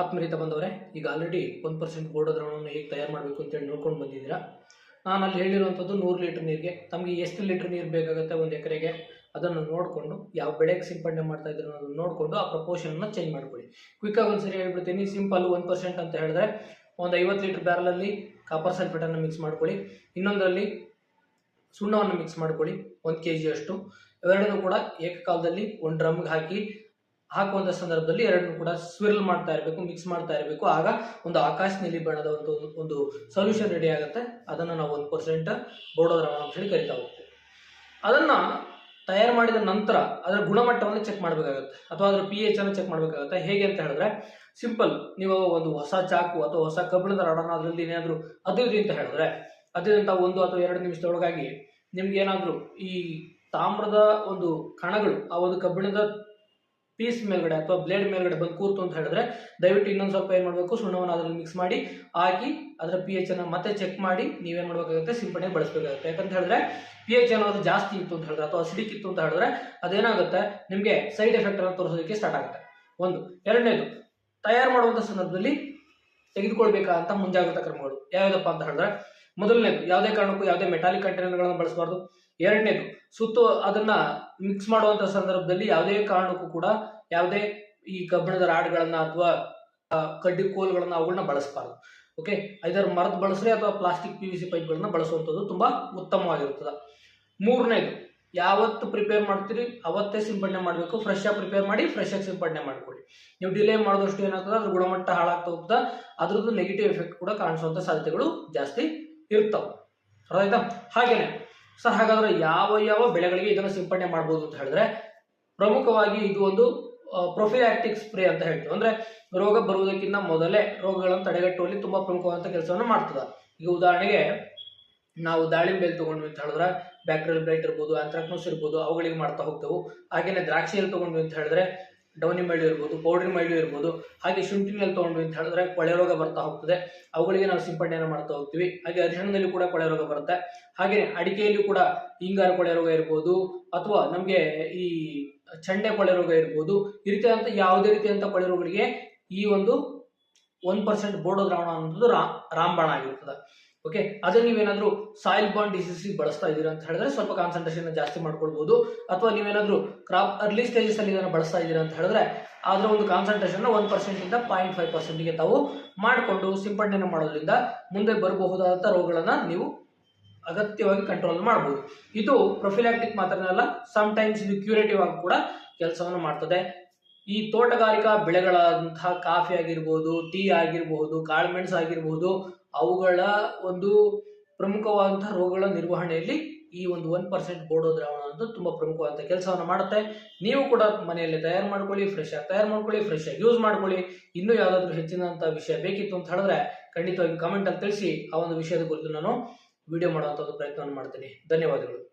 ಆತ್ಮರೀತ ಬಂದವರೇ, ಈಗ ಆಲ್ರೆಡಿ ಒಂದು ಪರ್ಸೆಂಟ್ ಗೋಡ ದ್ರವಣವನ್ನು ಹೇಗೆ ತಯಾರು ಮಾಡಬೇಕು ಅಂತೇಳಿ ನೋಡ್ಕೊಂಡು ಬಂದಿದ್ದೀರಾ? ನಾನು ಅಲ್ಲಿ ಹೇಳಿರುವಂಥದ್ದು ನೂರು ಲೀಟ್ರ್ ನೀರಿಗೆ, ತಮಗೆ ಎಷ್ಟು ಲೀಟ್ರ್ ನೀರು ಬೇಕಾಗುತ್ತೆ ಒಂದು ಎಕರೆಗೆ? ಅದನ್ನು ನೋಡಿಕೊಂಡು, ಯಾವ ಬೆಳೆಗೆ ಸಿಂಪಡಣೆ ಮಾಡ್ತಾ ಇದ್ರು ಅನ್ನೋದನ್ನು ನೋಡಿಕೊಂಡು ಆ ಪ್ರಪೋರ್ಷನ್ನ ಚೇಂಜ್ ಮಾಡ್ಕೊಳ್ಳಿ. ಕ್ವಿಕ್ಕಾಗಿ ಒಂದ್ಸರಿ ಹೇಳ್ಬಿಡ್ತೀನಿ ಸಿಂಪಲ್ ಒಂದು ಪರ್ಸೆಂಟ್ ಅಂತ ಹೇಳಿದ್ರೆ ಒಂದು ಐವತ್ತು ಲೀಟ್ರ್ ಬ್ಯಾರಲಲ್ಲಿ ಕಾಪರ್ ಸಲ್ಫೇಟನ್ನು ಮಿಕ್ಸ್ ಮಾಡ್ಕೊಳ್ಳಿ. ಇನ್ನೊಂದರಲ್ಲಿ ಸುಣ್ಣವನ್ನು ಮಿಕ್ಸ್ ಮಾಡ್ಕೊಳ್ಳಿ, ಒಂದು ಕೆ ಜಿಯಷ್ಟು ಇವೆರಡನ್ನೂ ಕೂಡ ಏಕಕಾಲದಲ್ಲಿ ಒಂದು ಡ್ರಮ್ಗೆ ಹಾಕಿ ಹಾಕುವಂಥ ಸಂದರ್ಭದಲ್ಲಿ ಎರಡನ್ನೂ ಕೂಡ ಸ್ವಿರ್ಲ್ ಮಾಡ್ತಾ ಇರಬೇಕು ಮಿಕ್ಸ್ ಮಾಡ್ತಾ ಇರಬೇಕು. ಆಗ ಒಂದು ಆಕಾಶ ನೀಲಿ ಬಣ್ಣದ ಒಂದು ಒಂದು ಸೊಲ್ಯೂಷನ್ ರೆಡಿ ಆಗುತ್ತೆ. ಅದನ್ನು ನಾವು ಒಂದು ಪರ್ಸೆಂಟ್ ಬೋಡೋ ದ್ರಾವಣ ಅಂತ ಹೇಳಿ ಕರಿತಾ ಹೋಗ್ತೀವಿ. ಅದನ್ನು ತಯಾರು ಮಾಡಿದ ನಂತರ ಅದರ ಗುಣಮಟ್ಟವನ್ನು ಚೆಕ್ ಮಾಡಬೇಕಾಗುತ್ತೆ. ಅಥವಾ ಅದರ ಪಿ ಎಚ್ ಅನ್ನು ಚೆಕ್ ಮಾಡಬೇಕಾಗುತ್ತೆ. ಹೇಗೆ ಅಂತ ಹೇಳಿದ್ರೆ ಸಿಂಪಲ್ ನೀವು ಒಂದು ಹೊಸ ಚಾಕು ಅಥವಾ ಹೊಸ ಕಬ್ಬಿಣದ ರಾಡನ್ನು ಅದರಲ್ಲಿ ಏನಾದರೂ ಅದಿರಿ ಅಂತ ಹೇಳಿದ್ರೆ ಅದರಿಂದ ಒಂದು ಅಥವಾ ಎರಡು ನಿಮಿಷದೊಳಗಾಗಿ ನಿಮ್ಗೆ ಏನಾದರೂ ಈ ತಾಮ್ರದ ಒಂದು ಕಣಗಳು, ಆ ಒಂದು ಕಬ್ಬಿಣದ ಪೀಸ್ ಮೇಲ್ಗಡೆ ಅಥವಾ ಬ್ಲೇಡ್ ಮೇಲ್ಗಡೆ ಬಂದು ಕೂರ್ತು ಅಂತ ಹೇಳಿದ್ರೆ ದಯವಿಟ್ಟು ಇನ್ನೊಂದು ಸ್ವಲ್ಪ ಏನು ಮಾಡಬೇಕು, ಸುಣ್ಣವನ್ನು ಅದರಲ್ಲಿ ಮಿಕ್ಸ್ ಮಾಡಿ, ಹಾಕಿ ಅದರ ಪಿ ಎಚ್ ಅನ್ನು ಮತ್ತೆ ಚೆಕ್ ಮಾಡಿ, ನೀವೇನು ಮಾಡಬೇಕಾಗುತ್ತೆ, ಸಿಂಪಡಣೆ ಬಳಸಬೇಕಾಗುತ್ತೆ. ಯಾಕಂತ ಹೇಳಿದ್ರೆ ಪಿ ಎಚ್ ಅನ್ನೋದು ಜಾಸ್ತಿ ಇತ್ತು ಅಂತ ಹೇಳಿದ್ರೆ, ಅಥವಾ ಅಸಿಡಿಕ್ ಇತ್ತು ಅಂತ ಹೇಳಿದ್ರೆ ಅದೇನಾಗುತ್ತೆ? ನಿಮಗೆ ಸೈಡ್ ಎಫೆಕ್ಟ್ ಅನ್ನು ತೋರಿಸೋದಕ್ಕೆ ಸ್ಟಾರ್ಟ್ ಆಗುತ್ತೆ. ಒಂದು. ಎರಡನೇದು, ತಯಾರು ಮಾಡುವಂಥ ಸಂದರ್ಭದಲ್ಲಿ ತೆಗೆದುಕೊಳ್ಬೇಕಾದಂಥ ಮುಂಜಾಗ್ರತಾ ಕ್ರಮಗಳು ಯಾವುದಪ್ಪ ಅಂತ ಹೇಳಿದ್ರೆ, ಮೊದಲನೇದು, ಯಾವುದೇ ಕಾರಣಕ್ಕೂ ಯಾವುದೇ ಮೆಟಾಲಿಕ್ ಕಂಟೈನರ್ಗಳನ್ನು ಬಳಸಬಾರ್ದು. ಎರಡನೇದು, ಸುತ್ತು ಅದನ್ನ ಮಿಕ್ಸ್ ಮಾಡುವಂತ ಸಂದರ್ಭದಲ್ಲಿ ಯಾವುದೇ ಕಾರಣಕ್ಕೂ ಕೂಡ ಯಾವುದೇ ಈ ಕಬ್ಬಿಣದ ರಾಡ್ಗಳನ್ನ ಅಥವಾ ಕಡ್ಡಿ ಕೋಲ್ಗಳನ್ನ ಅವುಗಳನ್ನ ಬಳಸಬಾರದು. ಓಕೆ ಐದರ ಮರದ ಬಳಸ್ರಿ ಅಥವಾ ಪ್ಲಾಸ್ಟಿಕ್ ಪಿ ವಿ ಸಿ ಪೈಪ್ಗಳನ್ನ ಬಳಸುವಂಥದ್ದು ತುಂಬಾ ಉತ್ತಮವಾಗಿರುತ್ತದೆ. ಮೂರನೇದು, ಯಾವತ್ತು ಪ್ರಿಪೇರ್ ಮಾಡ್ತೀರಿ, ಅವತ್ತೇ ಸಿಂಪಡಣೆ ಮಾಡಬೇಕು. ಫ್ರೆಶ್ ಆಗಿ ಪ್ರಿಪೇರ್ ಮಾಡಿ ಫ್ರೆಶ್ ಆಗಿ ಸಿಂಪಡಣೆ ಮಾಡ್ಕೊಳ್ಳಿ. ನೀವು ಡಿಲೇ ಮಾಡಿದಷ್ಟು ಏನಾಗ್ತದೆ, ಅದ್ರ ಗುಣಮಟ್ಟ ಹಾಳಾಗ್ತಾ ಹೋಗ್ತಾ ಅದ್ರದ್ದು ನೆಗೆಟಿವ್ ಎಫೆಕ್ಟ್ ಕೂಡ ಕಾಣಿಸುವಂತ ಸಾಧ್ಯತೆಗಳು ಜಾಸ್ತಿ ಇರ್ತಾವೆ. ಅರ್ಥ ಹಾಗೇನೆ ಸರ್ ಹಾಗಾದ್ರೆ ಯಾವ ಯಾವ ಬೆಳೆಗಳಿಗೆ ಇದನ್ನು ಸಿಂಪಡಣೆ ಮಾಡಬಹುದು ಅಂತ ಹೇಳಿದ್ರೆ, ಪ್ರಮುಖವಾಗಿ ಇದು ಒಂದು ಪ್ರೊಫಿಲಾಕ್ಟಿಕ್ ಸ್ಪ್ರೇ ಅಂತ ಹೇಳ್ತೀವಿ. ಅಂದ್ರೆ ರೋಗ ಬರುವುದಕ್ಕಿಂತ ಮೊದಲೇ ರೋಗಗಳನ್ನು ತಡೆಗಟ್ಟುವಲ್ಲಿ ತುಂಬಾ ಪ್ರಮುಖವಾದಂಥ ಕೆಲಸವನ್ನು ಮಾಡ್ತದ. ಈಗ ಉದಾಹರಣೆಗೆ ನಾವು ದಾಳಿಂಬೆಯಲ್ಲಿ ತಗೊಂಡ್ವಿ ಅಂತ ಹೇಳಿದ್ರೆ ಬ್ಯಾಕ್ಟೀರಿಯಲ್ ಬ್ಲೈಟ್ ಇರ್ಬೋದು ಆಂಥ್ರಾಕ್ನೋಸ್ ಇರ್ಬೋದು, ಅವುಗಳಿಗೆ ಮಾಡ್ತಾ ಹೋಗ್ತೇವೆ. ಹಾಗೇನೆ ದ್ರಾಕ್ಷಿಯಲ್ಲಿ ತಗೊಂಡ್ವಿ ಅಂತ ಹೇಳಿದ್ರೆ ಡೌನಿ ಮೈಲ್ಡ್ ಇರ್ಬೋದು, ಪೌಡ್ರಿ ಮೈಲ್ಡ್ ಇರ್ಬೋದು, ಹಾಗೆ ಶುಂಠಿನಲ್ಲಿ ತೊಗೊಂಡ್ವಿ ಅಂತ ಹೇಳಿದ್ರೆ ಕೊಳೆ ರೋಗ ಬರ್ತಾ ಹೋಗ್ತದೆ. ಅವುಗಳಿಗೆ ನಾವು ಸಿಂಪಡಣೆಯನ್ನು ಮಾಡ್ತಾ ಹೋಗ್ತೀವಿ. ಹಾಗೆ ಅರಿಶಿಣದಲ್ಲಿ ಕೂಡ ಕೊಳೆ ರೋಗ ಬರುತ್ತೆ. ಹಾಗೆ ಅಡಿಕೆಯಲ್ಲಿ ಕೂಡ ಹಿಂಗಾರು ಕೊಳೆ ರೋಗ ಇರ್ಬೋದು, ಅಥವಾ ನಮಗೆ ಈ ಚಂಡೆ ಕೊಳೆ ರೋಗ ಇರ್ಬೋದು, ಈ ರೀತಿಯಾದಂಥ ಯಾವುದೇ ರೀತಿಯಾದಂಥ ಕೊಳೆ ರೋಗಗಳಿಗೆ ಈ ಒಂದು ಒನ್ ಪರ್ಸೆಂಟ್ ಬೋಡೋ ದ್ರಾವಣ ಅನ್ನೋದು ರಾ, ರಾಮಬಾಣ ಆಗಿರ್ತದೆ. ಓಕೆ ಅದೇ ನೀವೇನಾದ್ರೂ ಸಾಯಿಲ್ ಬಾಂಡ್ ಡಿಸೀಸ್ ಬಳಸ್ತಾ ಇದ್ದೀರಾ ಅಂತ ಹೇಳಿದ್ರೆ ಸ್ವಲ್ಪ ಕಾನ್ಸಂಟ್ರೇಷನ್ ಜಾಸ್ತಿ ಮಾಡ್ಕೊಳ್ಬಹುದು ಅಥವಾ ನೀವೇನಾದ್ರೂ ಕ್ರಾಪ್ ಅರ್ಲಿ ಸ್ಟೇಜಸ್ ಅಲ್ಲಿ ಇದನ್ನು ಬಳಸ್ತಾ ಇದ್ದೀರಾ ಅಂತ ಹೇಳಿದ್ರೆ ಅದರ ಒಂದು ಕಾನ್ಸಂಟ್ರೇಷನ್ ಒನ್ ಪರ್ಸೆಂಟ್ ಇಂದ ಪಾಯಿಂಟ್ ಫೈವ್ ಪರ್ಸೆಂಟ್ಗೆ ತಾವು ಮಾಡಿಕೊಂಡು ಸಿಂಪಡಣೆ ಮಾಡೋದ್ರಿಂದ ಮುಂದೆ ಬರಬಹುದಾದಂಥ ರೋಗಗಳನ್ನ ನೀವು ಅಗತ್ಯವಾಗಿ ಕಂಟ್ರೋಲ್ ಮಾಡಬಹುದು ಇದು ಪ್ರೊಫಿಲಾಕ್ಟಿಕ್ ಮಾತ್ರನಲ್ಲ ಸಮ್ ಟೈಮ್ಸ್ ಇದು ಕ್ಯೂರೇಟಿವ್ ಆಗಿ ಕೂಡ ಕೆಲಸವನ್ನು ಮಾಡ್ತದೆ. ಈ ತೋಟಗಾರಿಕಾ ಬೆಳೆಗಳಾದಂತಹ ಕಾಫಿ ಆಗಿರ್ಬೋದು, ಟೀ ಆಗಿರಬಹುದು ಕಾಳುಮೆಣಸು ಆಗಿರಬಹುದು ಅವುಗಳ ಒಂದು ಪ್ರಮುಖವಾದಂತಹ ರೋಗಗಳ ನಿರ್ವಹಣೆಯಲ್ಲಿ ಈ ಒಂದು ಒನ್ ಪರ್ಸೆಂಟ್ ಬೋಡೋ ದ್ರಾವಣ ಅಂತ ತುಂಬಾ ಪ್ರಮುಖವಾದಂಥ ಕೆಲಸವನ್ನು ಮಾಡುತ್ತೆ. ನೀವು ಕೂಡ ಮನೆಯಲ್ಲಿ ತಯಾರು ಮಾಡ್ಕೊಳ್ಳಿ ಫ್ರೆಶ್ ಆಗಿ ತಯಾರು ಮಾಡ್ಕೊಳ್ಳಿ ಫ್ರೆಶ್ ಆಗಿ ಯೂಸ್ ಮಾಡ್ಕೊಳ್ಳಿ. ಇನ್ನೂ ಯಾವುದಾದ್ರೂ ಹೆಚ್ಚಿನಂಥ ವಿಷಯ ಬೇಕಿತ್ತು ಅಂತ ಹೇಳಿದ್ರೆ ಖಂಡಿತವಾಗಿ ಕಮೆಂಟ್ ಅಲ್ಲಿ ತಿಳಿಸಿ ಆ ಒಂದು ವಿಷಯದ ಕುರಿತು ನಾನು ವಿಡಿಯೋ ಮಾಡುವಂಥ ಒಂದು ಪ್ರಯತ್ನವನ್ನು ಮಾಡ್ತೀನಿ. ಧನ್ಯವಾದಗಳು.